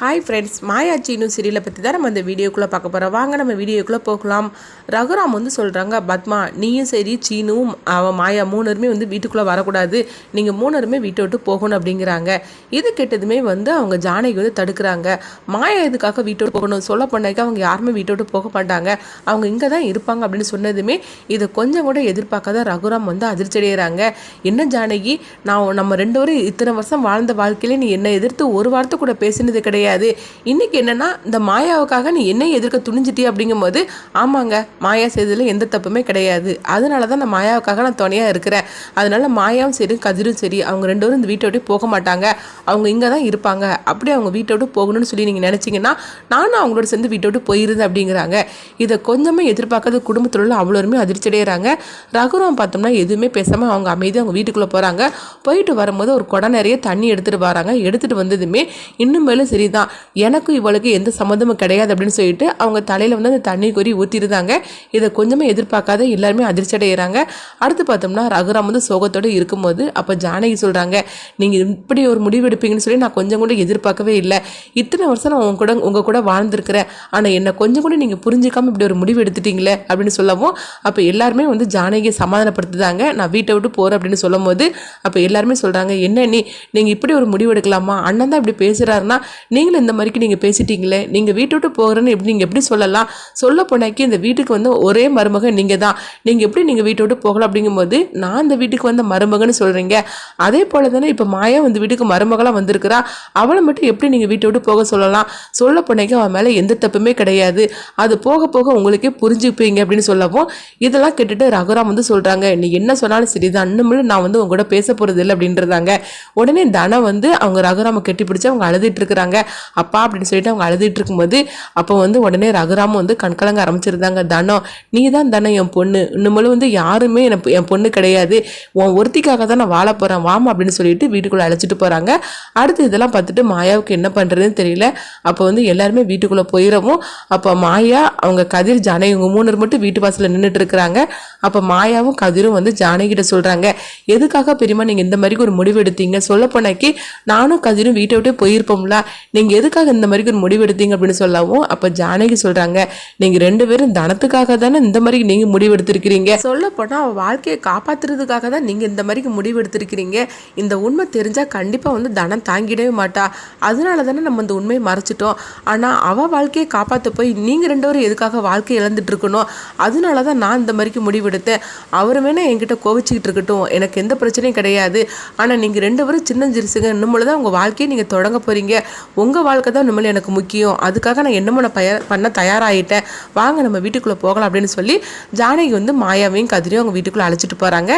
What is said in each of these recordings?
Hi friends மாயாச்சின்னு சீரியலை பற்றி தான் நம்ம இந்த வீடியோக்குள்ளே பார்க்க போகிறோம் வாங்க நம்ம வீடியோக்குள்ளே போகலாம். ரகுராம் வந்து சொல்கிறாங்க பத்மா நீயும் சரி சீனும் அவன் மாயா மூணருமே வந்து வீட்டுக்குள்ளே வரக்கூடாது. நீங்கள் மூணருமே வீட்டை விட்டு போகணும் அப்படிங்கிறாங்க. இது கெட்டதுமே வந்து அவங்க ஜானகி வந்து தடுக்கிறாங்க. மாயா இதுக்காக வீட்டை விட்டு போகணும்? சொல்ல பண்ணாக்க அவங்க யாருமே வீட்டை விட்டு போக மாட்டாங்க. அவங்க இங்கே தான் இருப்பாங்க அப்படின்னு சொன்னதுமே இதை கொஞ்சம் கூட எதிர்பார்க்காத ரகுராம் வந்து அதிர்ச்சி அடைகிறாங்க என்ன ஜானகி நான் நம்ம ரெண்டு வரும் இத்தனை வருஷம் வாழ்ந்த வாழ்க்கையிலே நீ என்னை எதிர்த்து ஒரு வார்த்தை கூட பேசினது கிடையாது. கிடையாது. இன்னைக்கு என்னென்னா இந்த மாயாவுக்காக நீ என்னை எதிர்க்க துணிஞ்சிட்டி அப்படிங்கும்போது ஆமாங்க மாயா செய்ததில் எந்த தப்புமே கிடையாது. அதனால தான் நான் மாயாவுக்காக நான் துணையாக இருக்கிறேன். அதனால மாயாவும் சரி கதிரும் சரி அவங்க ரெண்டு பேரும் இந்த வீட்டை விட்டு போக மாட்டாங்க. அவங்க இங்கே தான் இருப்பாங்க. அப்படி அவங்க வீட்டை விட்டு போகணும்னு சொல்லி நீங்கள் நினச்சிங்கன்னா நானும் அவங்களோட சேர்ந்து வீட்டை விட்டு போயிருந்தேன் அப்படிங்கிறாங்க. இதை கொஞ்சமே எதிர்பார்க்காத குடும்பத்தில் உள்ள அவ்வளோருமே அதிர்ச்சி அடைகிறாங்க ரகுராம் பார்த்தோம்னா எதுவுமே பேசாமல் அவங்க அமைதியாக அவங்க வீட்டுக்குள்ளே போகிறாங்க போயிட்டு வரும்போது ஒரு குடம் நிறைய தண்ணி எடுத்துகிட்டு வராங்க. எடுத்துகிட்டு வந்ததுமே இன்னும் மேலும் சரிதான் எனக்கும் இவளுக்கு எந்த சம்மந்தமும் கிடையாது அப்படின்னு சொல்லிட்டு அவங்க தலையில் வந்து அந்த தண்ணி கோரி ஊற்றிருந்தாங்க இதை கொஞ்சமே எதிர்பார்க்காத எல்லாருமே அதிர்ச்சி அடைகிறாங்க அடுத்து பார்த்தோம்னா ரகுராம் வந்து சோகத்தோடு இருக்கும்போது அப்போ ஜானகி சொல்கிறாங்க நீங்கள் இப்படி ஒரு முடிவு எடுப்பீங்கன்னு சொல்லி நான் கொஞ்சம் கூட எதிர்பார்க்கவே இல்லை. இத்தனை வருஷம் நான் உங்க கூட உங்கள் கூட வாழ்ந்துருக்கிறேன். ஆனால் என்னை கொஞ்சம் கூட நீங்கள் புரிஞ்சுக்காமல் இப்படி ஒரு முடிவு எடுத்துட்டீங்களே அப்படின்னு சொல்லவும் அப்போ எல்லாருமே வந்து ஜானகியை சமாதானப்படுத்துதாங்க. நான் வீட்டை விட்டு போகிறேன் அப்படின்னு சொல்லும் போது அப்போ எல்லாருமே சொல்கிறாங்க என்ன நீ நீங்கள் இப்படி ஒரு முடிவு எடுக்கலாமா? அண்ணன் தான் இப்படி பேசுகிறாருன்னா நீ நீங்களும் இந்த மாதிரிக்கு நீங்கள் பேசிட்டீங்களே நீங்கள் வீட்டை விட்டு போகிறேன்னு எப்படி நீங்கள் எப்படி சொல்லலாம்? சொல்ல போனாக்கி இந்த வீட்டுக்கு வந்து ஒரே மருமகன் நீங்கள் தான் நீங்கள் எப்படி நீங்கள் வீட்டை விட்டு போகலாம் அப்படிங்கும்போது நான் இந்த வீட்டுக்கு வந்த மருமகன்னு சொல்கிறீங்க அதே போல தானே இப்போ மாயா வந்து வீட்டுக்கு மருமகளாக வந்திருக்கிறா. அவளை மட்டும் எப்படி நீங்கள் வீட்டை விட்டு போக சொல்லலாம்? சொல்ல போனாக்கி அவன் மேலே எந்த தப்புமே கிடையாது. அது போக போக உங்களுக்கே புரிஞ்சுப்பீங்க அப்படின்னு சொல்லவும் இதெல்லாம் கேட்டுட்டு ரகுராம் வந்து சொல்கிறாங்க நீ என்ன சொன்னாலும் சரி தான் இன்னும் நான் வந்து உங்க கூட பேச போகிறது இல்லை அப்படின்றதாங்க. உடனே தனம் வந்து அவங்க ரகுராமை கட்டி பிடிச்சி அவங்க அழுதுட்டு இருக்கிறாங்க. அப்பா அப்படின்னு சொல்லிட்டு அவங்க அழுதுட்டு இருக்கும்போது அப்போ வந்து உடனே ரகுராம வந்து கண்கலங்க ஆரம்பிச்சிருந்தாங்க. தனம் நீ தான் தனம் என் பொண்ணு. இன்னும் வந்து யாருமே எனக்கு என் பொண்ணு கிடையாது. உன் ஒருத்திக்காக தான் நான் வாழ போகிறேன் வாமா அப்படின்னு சொல்லிட்டு வீட்டுக்குள்ளே அழைச்சிட்டு போகிறாங்க அடுத்து இதெல்லாம் பார்த்துட்டு மாயாவுக்கு என்ன பண்ணுறதுன்னு தெரியல. அப்போ வந்து எல்லாருமே வீட்டுக்குள்ளே போயிடவும் அப்போ மாயா அவங்க கதிர் ஜானகி இவங்க மூணு மட்டும் வீட்டு வாசலில் நின்றுட்டு இருக்கிறாங்க. அப்போ மாயாவும் கதிரும் வந்து ஜானகிட்ட சொல்கிறாங்க எதுக்காக பெரியம்மா நீங்கள் இந்த மாதிரி ஒரு முடிவு எடுத்தீங்க? சொல்ல போனாக்கி நானும் கதிரும் வீட்டை விட்டு போயிருப்போம்ல. நீ நீங்கள் எதுக்காக இந்த மாதிரி ஒரு முடிவு எடுத்தீங்க அப்படின்னு சொல்லவும் அப்போ ஜானகி சொல்கிறாங்க நீங்கள் ரெண்டு பேரும் தனத்துக்காக தானே இந்த மாதிரி நீங்கள் முடிவு எடுத்திருக்கிறீங்க சொல்ல போனால் அவள் வாழ்க்கையை காப்பாற்றுறதுக்காக தான் நீங்கள் இந்த மாதிரி முடிவு எடுத்திருக்கிறீங்க இந்த உண்மை தெரிஞ்சால் கண்டிப்பாக வந்து தனம் தாங்கிடவே மாட்டா. அதனால தானே நம்ம இந்த உண்மையை மறைச்சிட்டோம். ஆனால் அவள் வாழ்க்கையை காப்பாற்ற போய் நீங்கள் ரெண்டு பேரும் எதுக்காக வாழ்க்கை இழந்துட்டு இருக்கணும்? அதனால தான் நான் இந்த மாதிரிக்கு முடிவெடுத்தேன். அவர் வேணால் என்கிட்ட கோவிச்சுக்கிட்டு இருக்கட்டும். எனக்கு எந்த பிரச்சனையும் கிடையாது. ஆனால் நீங்கள் ரெண்டு பேரும் சின்ன சிறுசுங்க இன்னும் தான் உங்கள் வாழ்க்கையை நீங்கள் தொடங்க போகிறீங்க உங்கள் உங்கள் வாழ்க்கை தான் இன்னும் எனக்கு முக்கியம். அதுக்காக நான் என்னமோ நான் பய பண்ண தயாராகிட்டேன் வாங்க நம்ம வீட்டுக்குள்ளே போகலாம் அப்படின்னு சொல்லி ஜானகி வந்து மாயாவையும் கதிரையும் அவங்க வீட்டுக்குள்ளே அழைச்சிட்டு போகிறாங்க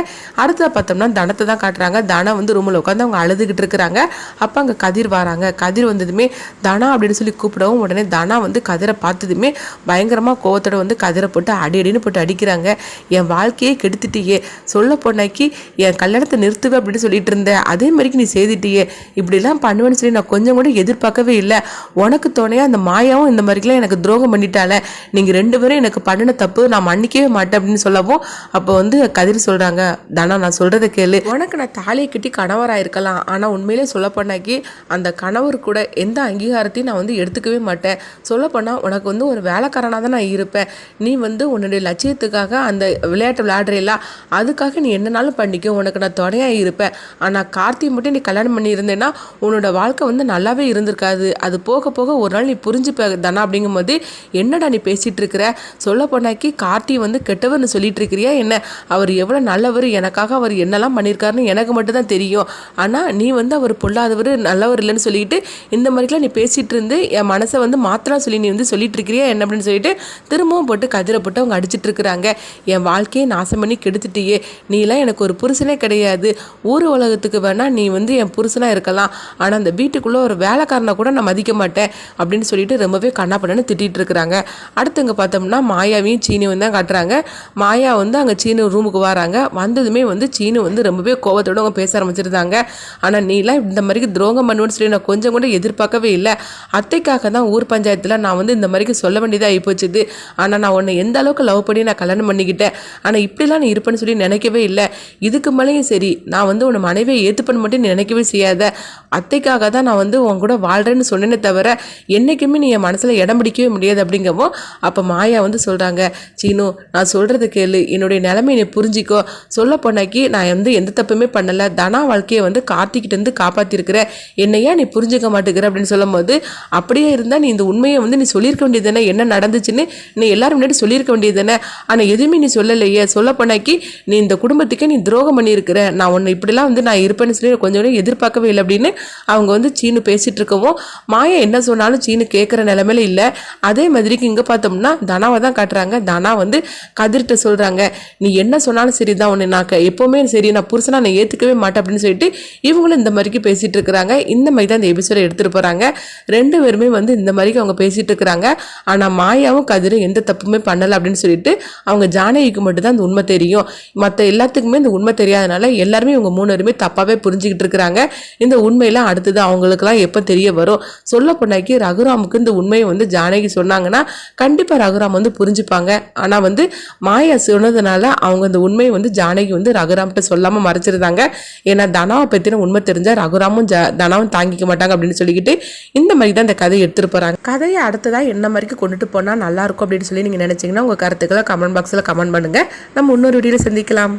அடுத்தது பார்த்தோம்னா தனத்தை தான் காட்டுறாங்க. தனம் வந்து ரூமில் உட்காந்து அவங்க அழுதுகிட்டு இருக்கிறாங்க. அப்போ அங்கே கதிர் வராங்க. கதிர் வந்ததுமே தனா அப்படின்னு சொல்லி கூப்பிடவும் உடனே தனா வந்து கதிரை பார்த்ததுமே பயங்கரமாக கோவத்தோட வந்து கதிரை போட்டு அடி அடின்னு போட்டு அடிக்கிறாங்க. என் வாழ்க்கையே கெடுத்துட்டியே. சொல்ல போனாக்கி என் கல்யாணத்தை நிறுத்துவே அப்படின்னு சொல்லிட்டு இருந்தேன். அதே மாதிரிக்கு நீ செய்துட்டியே. இப்படிலாம் பண்ணுவேன்னு சொல்லி நான் கொஞ்சம் கூட எதிர்பார்க்க பார்க்கவே இல்லை. உனக்கு துணையாக அந்த மாயாவும் இந்த மாதிரிலாம் எனக்கு துரோகம் பண்ணிட்டால நீங்கள் ரெண்டு பேரும் எனக்கு பண்ணின தப்பு நான் மன்னிக்கவே மாட்டேன் அப்படின்னு சொல்லவும் அப்போ வந்து கதிர் சொல்கிறாங்க தானா நான் சொல்கிறத கேளு. உனக்கு நான் தாலியை கட்டி கணவராக இருக்கலாம். ஆனால் உண்மையிலே சொல்லப்போனாக்கி அந்த கணவர் கூட எந்த அங்கீகாரத்தையும் நான் வந்து எடுத்துக்கவே மாட்டேன். சொல்லப்போனால் உனக்கு வந்து ஒரு வேலைக்காரனாக தான் நான் இருப்பேன். நீ வந்து உன்னுடைய லட்சியத்துக்காக அந்த விளையாட்டு விளையாடுறீங்களா அதுக்காக நீ என்னனாலும் பண்ணிக்க. உனக்கு நான் துணையாக இருப்பேன். ஆனால் கார்த்தியை மட்டும் நீ கல்யாணம் பண்ணியிருந்தேன்னா உன்னோட வாழ்க்கை வந்து நல்லாவே இருந்திருக்காரு இருந்திருக்காது அது போக போக ஒரு நாள் நீ புரிஞ்சுப்ப தானா அப்படிங்கும்போது என்னடா நீ பேசிகிட்டு இருக்கிற சொல்ல போனாக்கி கார்த்தி வந்து கெட்டவர்னு சொல்லிட்டு இருக்கிறியா என்ன? அவர் எவ்வளோ நல்லவர் எனக்காக அவர் என்னெல்லாம் பண்ணியிருக்காருன்னு எனக்கு மட்டும்தான் தெரியும். ஆனால் நீ வந்து அவர் பொல்லாதவர் நல்லவர் இல்லைன்னு சொல்லிட்டு இந்த மாதிரிலாம் நீ பேசிகிட்டு இருந்து என் மனசை வந்து மாத்திரம் சொல்லி நீ வந்து சொல்லிட்டு இருக்கிறியா என்ன அப்படின்னு சொல்லிட்டு திரும்பவும் போட்டு கதிரை போட்டு அவங்க அடிச்சிட்டு இருக்கிறாங்க என் வாழ்க்கையை நாசம் பண்ணி கெடுத்துட்டியே. நீலாம் எனக்கு ஒரு புருஷனே கிடையாது. ஊர் உலகத்துக்கு வேணால் நீ வந்து என் புருஷனாக இருக்கலாம். ஆனால் அந்த வீட்டுக்குள்ளே ஒரு வேலைக்காரனை கூட கூட நான் மதிக்க மாட்டேன் அப்படின்னு சொல்லிட்டு ரொம்பவே கண்ணாப்பண்ணு திட்டிட்டு இருக்கிறாங்க. அடுத்தவங்க பார்த்தோம்னா மாயாவையும் சீனியும் தான் காட்டுறாங்க. மாயா வந்து அங்கே சீனு ரூமுக்கு வராங்க. வந்ததுமே வந்து சீனு வந்து ரொம்பவே கோவத்தோட அவங்க பேச ஆரம்பிச்சிருந்தாங்க. ஆனால் நீலாம் இந்த மாதிரி துரோகம் பண்ணுவேன்னு சொல்லி நான் கொஞ்சம் கூட எதிர்பார்க்கவே இல்லை. அத்தைக்காக தான் ஊர் பஞ்சாயத்தில் நான் வந்து இந்த மாதிரிக்கு சொல்ல வேண்டியதாக ஆகிப்போச்சுது ஆனால் நான் உன்னை எந்த அளவுக்கு லவ் பண்ணி நான் கல்யாணம் பண்ணிக்கிட்டேன். ஆனால் இப்படிலாம் நீ இருப்பேன்னு சொல்லி நினைக்கவே இல்லை. இதுக்கு மேலேயும் சரி. நான் வந்து உன்னை மனைவியை ஏற்றுப்பேன்னு மட்டும் நினைக்கவே செய்யாத. அத்தைக்காக தான் நான் வந்து உன் கூட வாழ்கிறேன் வரேன்னு சொன்னேனே தவிர என்றைக்குமே நீ என் மனசில் இடம் பிடிக்கவே முடியாது அப்படிங்கவும் அப்போ மாயா வந்து சொல்கிறாங்க சீனு நான் சொல்கிறது கேளு. என்னுடைய நிலைமை நீ புரிஞ்சிக்கோ. சொல்ல போனாக்கி நான் வந்து எந்த தப்புமே பண்ணலை. தனா வாழ்க்கையை வந்து கார்த்திக்கிட்டேருந்து காப்பாற்றிருக்கிற என்னையா நீ புரிஞ்சுக்க மாட்டேங்கிற? அப்படின்னு சொல்லும்போது அப்படியே இருந்தால் நீ இந்த உண்மையை வந்து நீ சொல்லியிருக்க வேண்டியது தானே என்ன நடந்துச்சுன்னு நீ எல்லாரும் முன்னாடி சொல்லியிருக்க வேண்டியது தானே ஆனால் எதுவுமே நீ சொல்லலையே. சொல்ல போனாக்கி நீ இந்த குடும்பத்துக்கே நீ துரோகம் பண்ணியிருக்கிற. நான் உன்னை இப்படிலாம் வந்து நான் இருப்பேன்னு சொல்லி கொஞ்சம் எதிர்பார்க்கவே இல்லை அப்படின்னு அவங்க வந்து சீனு பேசிகிட்டு இருக்கவும் மாயா என்ன சொன்னாலும் சீனு கேட்குற நிலைமையில இல்லை. அதே மாதிரிக்கு இங்கே பார்த்தோம்னா தனாவை தான் காட்டுறாங்க. தனா வந்து கதிர்கிட்ட சொல்கிறாங்க நீ என்ன சொன்னாலும் சரி தான் ஒன்று நான் எப்போவுமே சரி நான் புருஷனா நான் ஏற்றுக்கவே மாட்டேன் அப்படின்னு சொல்லிட்டு இவங்களும் இந்த மாதிரிக்கு பேசிகிட்டு இருக்கிறாங்க. இந்த மாதிரி தான் இந்த எபிசோட எடுத்துகிட்டு போகிறாங்க ரெண்டு பேருமே வந்து இந்த மாதிரிக்கு அவங்க பேசிகிட்டு இருக்கிறாங்க. ஆனால் மாயாவும் கதிரும் எந்த தப்புமே பண்ணலை அப்படின்னு சொல்லிட்டு அவங்க ஜானகிக்கு மட்டும்தான் இந்த உண்மை தெரியும். மற்ற எல்லாத்துக்குமே இந்த உண்மை தெரியாதனால எல்லாருமே இவங்க மூணு பேருமே தப்பாகவே புரிஞ்சுக்கிட்டு இருக்கிறாங்க. இந்த உண்மையெல்லாம் அடுத்தது அவங்களுக்குலாம் எப்போ தெரிய வரும் வரும். சொல்ல போனாக்கி ரகுராமுக்கு இந்த உண்மையை வந்து ஜானகி சொன்னாங்கன்னா கண்டிப்பாக ரகுராம் வந்து புரிஞ்சுப்பாங்க. ஆனால் வந்து மாயா சொன்னதுனால அவங்க இந்த உண்மையை வந்து ஜானகி வந்து ரகுராம்கிட்ட சொல்லாமல் மறைச்சிருந்தாங்க. ஏன்னா தனாவை பற்றின உண்மை தெரிஞ்சால் ரகுராமும் ஜ தனாவும் தாங்கிக்க மாட்டாங்க அப்படின்னு சொல்லிக்கிட்டு இந்த மாதிரி தான் இந்த கதையை எடுத்துகிட்டு போகிறாங்க கதையை அடுத்ததாக என்ன மாதிரிக்கு கொண்டுட்டு போனால் நல்லாயிருக்கும் அப்படின்னு சொல்லி நீங்கள் நினச்சிங்கன்னா உங்கள் கருத்துக்களை கமெண்ட் பாக்ஸில் கமெண்ட் பண்ணுங்கள் நம்ம இன்னொரு வீடியோவில் சந்திக்கலாம்.